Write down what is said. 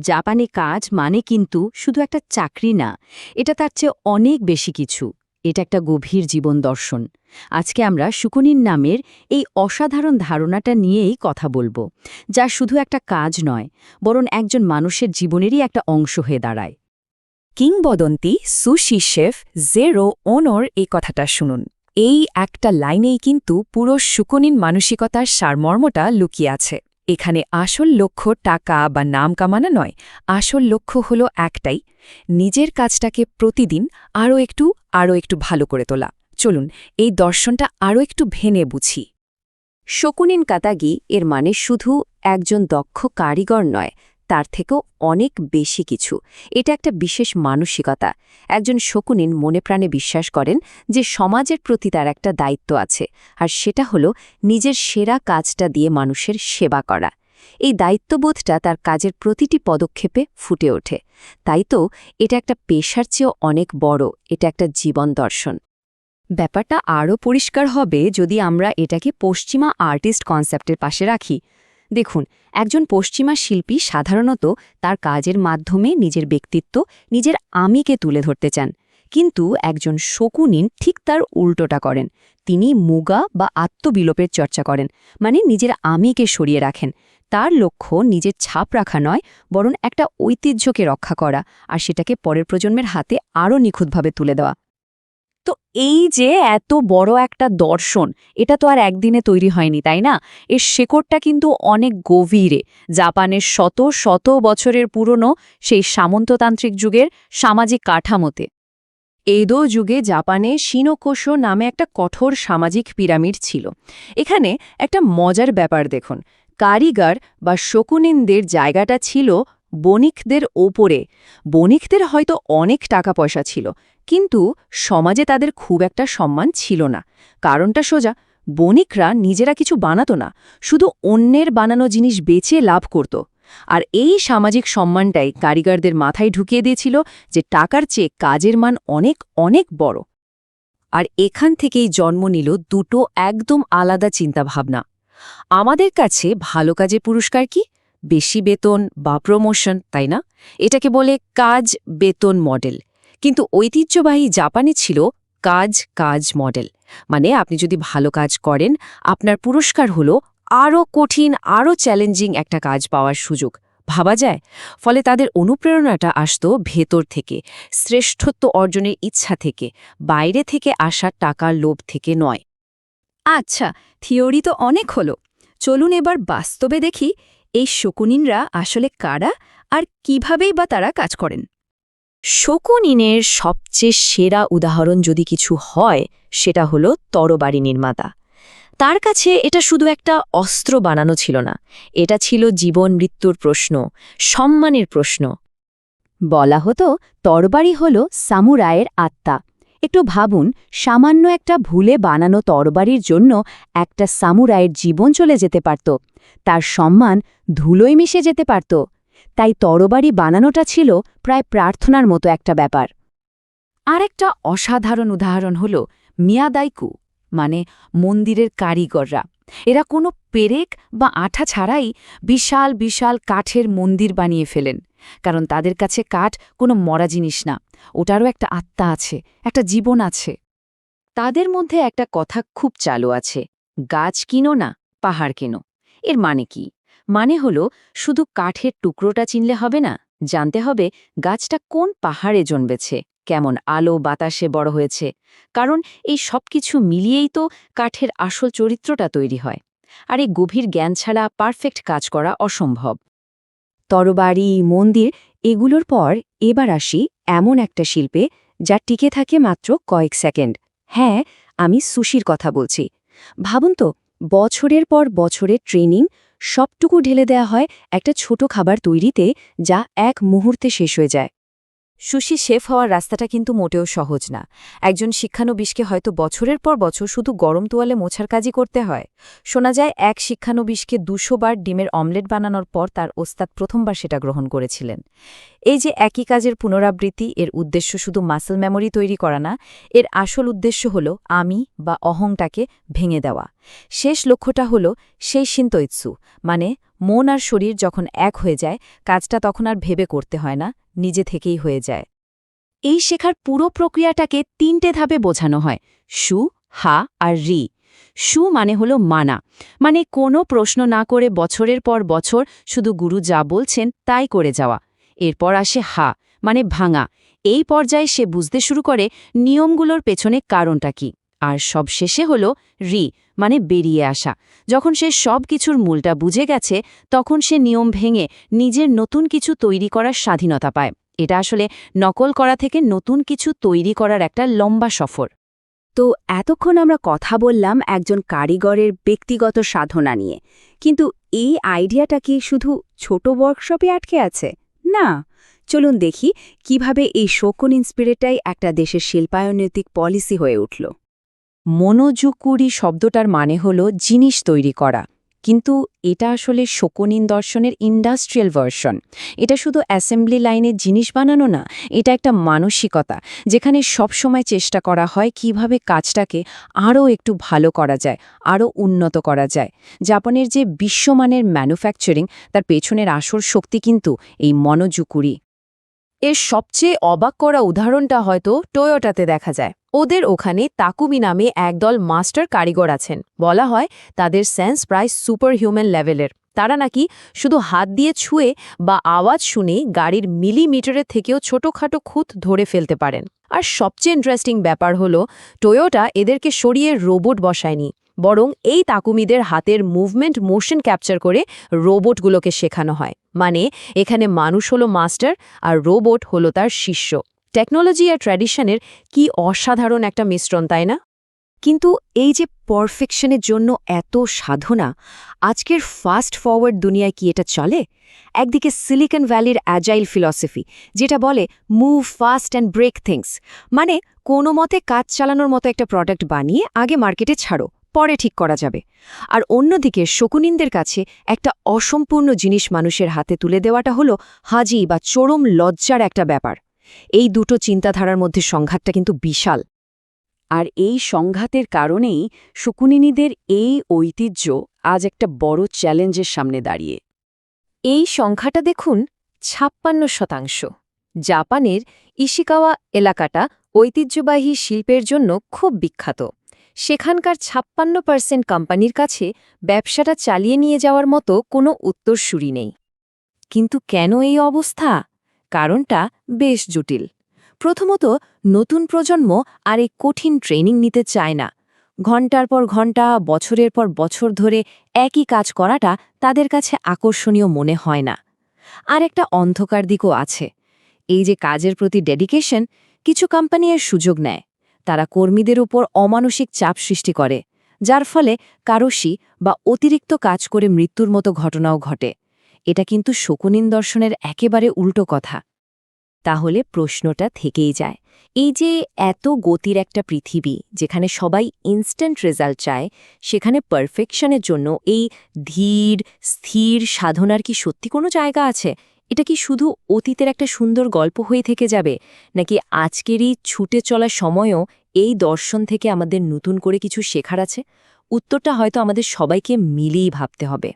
জাপানে কাজ মানে কিন্তু শুধু একটা চাকরি না, এটা তার চেয়ে অনেক বেশি কিছু। এটা একটা গভীর জীবন দর্শন। আজকে আমরা শুকুনির নামের এই অসাধারণ ধারণাটা নিয়েই কথা বলব, যা শুধু একটা কাজ নয়, বরং একজন মানুষের জীবনেরই একটা অংশ হয়ে দাঁড়ায়। কিংবদন্তি সুশি শেফ জেরো ওনর এই কথাটা শুনুন। এই একটা লাইনেই কিন্তু পুরো শুকনিন মানসিকতার সারমর্মটা লুকিয়ে আছে। এখানে আসল লক্ষ্য টাকা বা নাম কামানো নয়, আসল লক্ষ্য হলো একটাই, নিজের কাজটাকে প্রতিদিন আরও একটু আরও একটু ভালো করে তোলা। চলুন, এই দর্শনটা আরও একটু ভেনে বুঝি। শকুনিন কাতাগি এর মানে শুধু একজন দক্ষ কারিগর নয় তার থেকেও অনেক বেশি কিছু। এটা একটা বিশেষ মানসিকতা। একজন শকুনিন মনে প্রাণে বিশ্বাস করেন যে সমাজের প্রতি তার একটা দায়িত্ব আছে, আর সেটা হলো নিজের সেরা কাজটা দিয়ে মানুষের সেবা করা। এই দায়িত্ববোধটা তার কাজের প্রতিটি পদক্ষেপে ফুটে ওঠে। তাই তো এটা একটা পেশার চেয়েও অনেক বড়, এটা একটা জীবন দর্শন। ব্যাপারটা আরও পরিষ্কার হবে যদি আমরা এটাকে পশ্চিমা আর্টিস্ট কনসেপ্টের পাশে রাখি। দেখুন, একজন পশ্চিমা শিল্পী সাধারণত তার কাজের মাধ্যমে নিজের ব্যক্তিত্ব, নিজের আমিকে তুলে ধরতে চান। কিন্তু একজন শকুনিন ঠিক তার উল্টোটা করেন। তিনি মুগা বা আত্মবিলোপের চর্চা করেন মানে নিজের আমিকে সরিয়ে রাখেন। তার লক্ষ্য নিজের ছাপ রাখা নয়, বরং একটা ঐতিহ্যকে রক্ষা করা, আর সেটাকে পরের প্রজন্মের হাতে আরও নিখুঁতভাবে তুলে দেওয়া। তো এই যে এত বড় একটা দর্শন, এটা তো আর একদিনে তৈরি হয়নি, তাই না? এর শেকড়টা কিন্তু অনেক গভীরে। জাপানের শত শত বছরের পুরনো সেই সামন্ততান্ত্রিক যুগের সামাজিক কাঠামোতে। এদো যুগে জাপানে শিনোকোশো নামে একটা কঠোর সামাজিক পিরামিড ছিল। এখানে একটা মজার ব্যাপার দেখুন। কারিগর বা শকুনিনদের জায়গাটা ছিল বণিকদের ওপরে, বণিকদের হয়তো অনেক টাকা পয়সা ছিল, কিন্তু সমাজে তাদের খুব একটা সম্মান ছিল না। কারণটা সোজা, বণিকরা নিজেরা কিছু বানাতো না, শুধু অন্যের বানানো জিনিস বেচে লাভ করত। আর এই সামাজিক সম্মানটাই কারিগরদের মাথায় ঢুকিয়ে দিয়েছিল যে টাকার চেয়ে কাজের মান অনেক অনেক বড়। আর এখান থেকেই জন্ম নিল দুটো একদম আলাদা চিন্তাভাবনা। আমাদের কাছে ভালো কাজে পুরস্কার কি? বেশি বেতন বা প্রমোশন তাই না? এটাকে বলে কাজ বেতন মডেল কিন্তু ঐতিহ্যবাহী জাপানে ছিল কাজ কাজ মডেল মানে আপনি যদি ভালো কাজ করেন, আপনার পুরস্কার হলো আরও কঠিন আরও চ্যালেঞ্জিং একটা কাজ পাওয়ার সুযোগ। ভাবা যায়? ফলে তাদের অনুপ্রেরণাটা আসত ভেতর থেকে, শ্রেষ্ঠত্ব অর্জনের ইচ্ছা থেকে, বাইরে থেকে আসা টাকার লোভ থেকে নয়। আচ্ছা থিওরি তো অনেক হলো। চলুন এবার বাস্তবে দেখি এই শকুনিনরা আসলে কারা আর কিভাবেই বা তারা কাজ করেন? শকুনিনের সবচেয়ে সেরা উদাহরণ যদি কিছু হয়, সেটা হলো তরবারি নির্মাতা। তার কাছে এটা শুধু একটা অস্ত্র বানানো ছিল না, এটা ছিল জীবন মৃত্যুর প্রশ্ন, সম্মানের প্রশ্ন। বলা হতো তরবারি হল সামুরায়ের আত্মা। একটু ভাবুন, সামান্য একটা ভুলে বানানো তরবারির জন্য একটা সামুরায়ের জীবন চলে যেতে পারত। তার সম্মান ধুলোয় মিশে যেতে পারত। তাই তরবারি বানানোটা ছিল প্রায় প্রার্থনার মতো একটা ব্যাপার। আর একটা অসাধারণ উদাহরণ হল মিয়াদাইকু মানে মন্দিরের কারিগররা। এরা কোনো পেরেক বা আঠা ছাড়াই বিশাল বিশাল কাঠের মন্দির বানিয়ে ফেলেন। কারণ তাদের কাছে কাঠ কোনো মরা জিনিস না। ওটারও একটা আত্মা আছে, একটা জীবন আছে। তাদের মধ্যে একটা কথা খুব চালু আছে, গাছ কিনো না, পাহাড় কেনো। এর মানে কি? মানে হলো, শুধু কাঠের টুকরোটা চিনলে হবে না, জানতে হবে গাছটা কোন পাহাড়ে জন্মেছে, কেমন আলো বাতাসে বড় হয়েছে, কারণ এই সব কিছু মিলিয়েই তো কাঠের আসল চরিত্রটা তৈরি হয়, আর এই গভীর জ্ঞান ছাড়া পারফেক্ট কাজ করা অসম্ভব। তরবারি, মন্দির, এগুলোর পর এবার আসি এমন একটা শিল্পে যা টিকে থাকে মাত্র কয়েক সেকেন্ড। হ্যাঁ আমি সুশির কথা বলছি। ভাবুন তো বছরের পর বছরের ট্রেনিং সবটুকু ঢেলে দেয়া হয় একটা ছোট খাবার তৈরিতে যা এক মুহূর্তে শেষ হয়ে যায়। সুশি শেফ হওয়ার রাস্তাটা কিন্তু মোটেও সহজ না। একজন শিক্ষানবিশকে হয়তো বছরের পর বছর শুধু গরম তোয়ালে মোছার কাজই করতে হয়। শোনা যায়, এক শিক্ষানবিশকে দুশো বার ডিমের অমলেট বানানোর পর তার ওস্তাদ প্রথমবার সেটা গ্রহণ করেছিলেন। এই যে একই কাজের পুনরাবৃত্তি, এর উদ্দেশ্য শুধু মাসেল মেমোরি তৈরি করা না, এর আসল উদ্দেশ্য হল আমি বা অহংটাকে ভেঙে দেওয়া। শেষ লক্ষ্যটা হল সেই সিন্তইৎসু মানে মন আর শরীর যখন এক হয়ে যায়, কাজটা তখন আর ভেবে করতে হয় না, নিজে থেকেই হয়ে যায়। এই শেখার পুরো প্রক্রিয়াটাকে তিনটে ধাপে বোঝানো হয়, সু, হা আর রি। সু মানে হলো মানা মানে কোনো প্রশ্ন না করে বছরের পর বছর শুধু গুরু যা বলছেন তাই করে যাওয়া। এরপর আসে হা মানে ভাঙা। এই পর্যায়ে সে বুঝতে শুরু করে নিয়মগুলোর পেছনে কারণটা কি। আর সব শেষে হল রি মানে বেরিয়ে আসা। যখন সে সব কিছুর মূলটা বুঝে গেছে, তখন সে নিয়ম ভেঙে নিজের নতুন কিছু তৈরি করার স্বাধীনতা পায়। এটা আসলে নকল করা থেকে নতুন কিছু তৈরি করার একটা লম্বা সফর। তো এতক্ষণ আমরা কথা বললাম একজন কারিগরের ব্যক্তিগত সাধনা নিয়ে। কিন্তু এই আইডিয়াটা কি শুধু ছোট ওয়ার্কশপে আটকে আছে? না। চলুন দেখি কীভাবে এই শোকন ইন্সপিরেটাই একটা দেশের শিল্পায়নৈতিক পলিসি হয়ে উঠল। মনোজুকুরি শব্দটার মানে হল জিনিস তৈরি করা। কিন্তু এটা আসলে শোকনিন দর্শনের ইন্ডাস্ট্রিয়াল ভার্সন। এটা শুধু অ্যাসেম্বলি লাইনে জিনিস বানানো না, এটা একটা মানসিকতা, যেখানে সবসময় চেষ্টা করা হয় কীভাবে কাজটাকে আরও একটু ভালো করা যায়, আরও উন্নত করা যায়। জাপানের যে বিশ্বমানের ম্যানুফ্যাকচারিং, তার পেছনের আসল শক্তি কিন্তু এই মনোজুকুরি এর সবচেয়ে অবাক করা উদাহরণটা হয়তো টয়োটাতে দেখা যায়। ওদের ওখানে তাকুমি নামে একদল মাস্টার কারিগর আছেন। বলা হয় তাদের সেন্স প্রায় সুপার হিউম্যান লেভেলের। তারা নাকি শুধু হাত দিয়ে ছুঁয়ে বা আওয়াজ শুনে গাড়ির মিলিমিটারের থেকেও ছোটখাটো খুঁত ধরে ফেলতে পারেন। আর সবচেয়ে ইন্টারেস্টিং ব্যাপার হলো টয়োটা এদেরকে সরিয়ে রোবট বসায়নি, বরং এই তাকুমিদের হাতের মুভমেন্ট মোশন ক্যাপচার করে রোবটগুলোকে শেখানো হয়। মানে এখানে মানুষ হলো মাস্টার আর রোবট হলো তার শিষ্য। টেকনোলজি আর ট্র্যাডিশনের কি অসাধারণ একটা মিশ্রণ, তাই না? কিন্তু এই যে পারফেকশনের জন্য এত সাধনা, আজকের ফাস্ট ফরওয়ার্ড দুনিয়ায় কি এটা চলে? একদিকে সিলিকন ভ্যালির অ্যাজাইল ফিলসফি, যেটা বলে move fast and break things মানে কোনো মতে কাজ চালানোর মতো একটা প্রোডাক্ট বানিয়ে আগে মার্কেটে ছাড়ো, পরে ঠিক করা যাবে। আর অন্যদিকে শকুনিনদের কাছে একটা অসম্পূর্ণ জিনিস মানুষের হাতে তুলে দেওয়াটা হলো হাজি বা চরম লজ্জার একটা ব্যাপার। এই দুটো চিন্তাধারার মধ্যে সংঘাতটা কিন্তু বিশাল। আর এই সংঘাতের কারণেই শকুনিনীদের এই ঐতিহ্য আজ একটা বড় চ্যালেঞ্জের সামনে দাঁড়িয়ে। এই সংখ্যাটা দেখুন ছাপ্পান্ন শতাংশ। জাপানের ইশিকাওয়া এলাকাটা ঐতিহ্যবাহী শিল্পের জন্য খুব বিখ্যাত। সেখানকার ছাপ্পান্ন পার্সেন্ট কোম্পানির কাছে ব্যবসাটা চালিয়ে নিয়ে যাওয়ার মতো কোনো উত্তরসূরি নেই। কিন্তু কেন এই অবস্থা? কারণটা বেশ জটিল। প্রথমত, নতুন প্রজন্ম আর এই কঠিন ট্রেনিং নিতে চায় না। ঘণ্টার পর ঘণ্টা, বছরের পর বছর ধরে একই কাজ করাটা তাদের কাছে আকর্ষণীয় মনে হয় না। আর একটা অন্ধকার দিকও আছে। এই যে কাজের প্রতি ডেডিকেশন, কিছু কোম্পানি এর সুযোগ নেয়। তারা কর্মীদের উপর অমানসিক চাপ সৃষ্টি করে, যার ফলে কারসি বা অতিরিক্ত কাজ করে মৃত্যুর মতো ঘটনাও ঘটে। এটা কিন্তু শকুনিন দর্শনের একেবারে উল্টো কথা। তাহলে প্রশ্নটা থেকেই যায়, এই যে এত গতির একটা পৃথিবী যেখানে সবাই ইনস্ট্যান্ট রেজাল্ট চায়, সেখানে পারফেকশনের জন্য এই ধীর, স্থির সাধনার কি সত্যি কোনো জায়গা আছে? এটা কি শুধু অতীতের একটা সুন্দর গল্প হয়ে থেকে যাবে, নাকি আজকেরই ছুটে চলার সময়ও এই দর্শন থেকে আমাদের নতুন করে কিছু শেখার আছে? উত্তরটা হয়তো আমাদের সবাইকে মিলিয়ে ভাবতে হবে।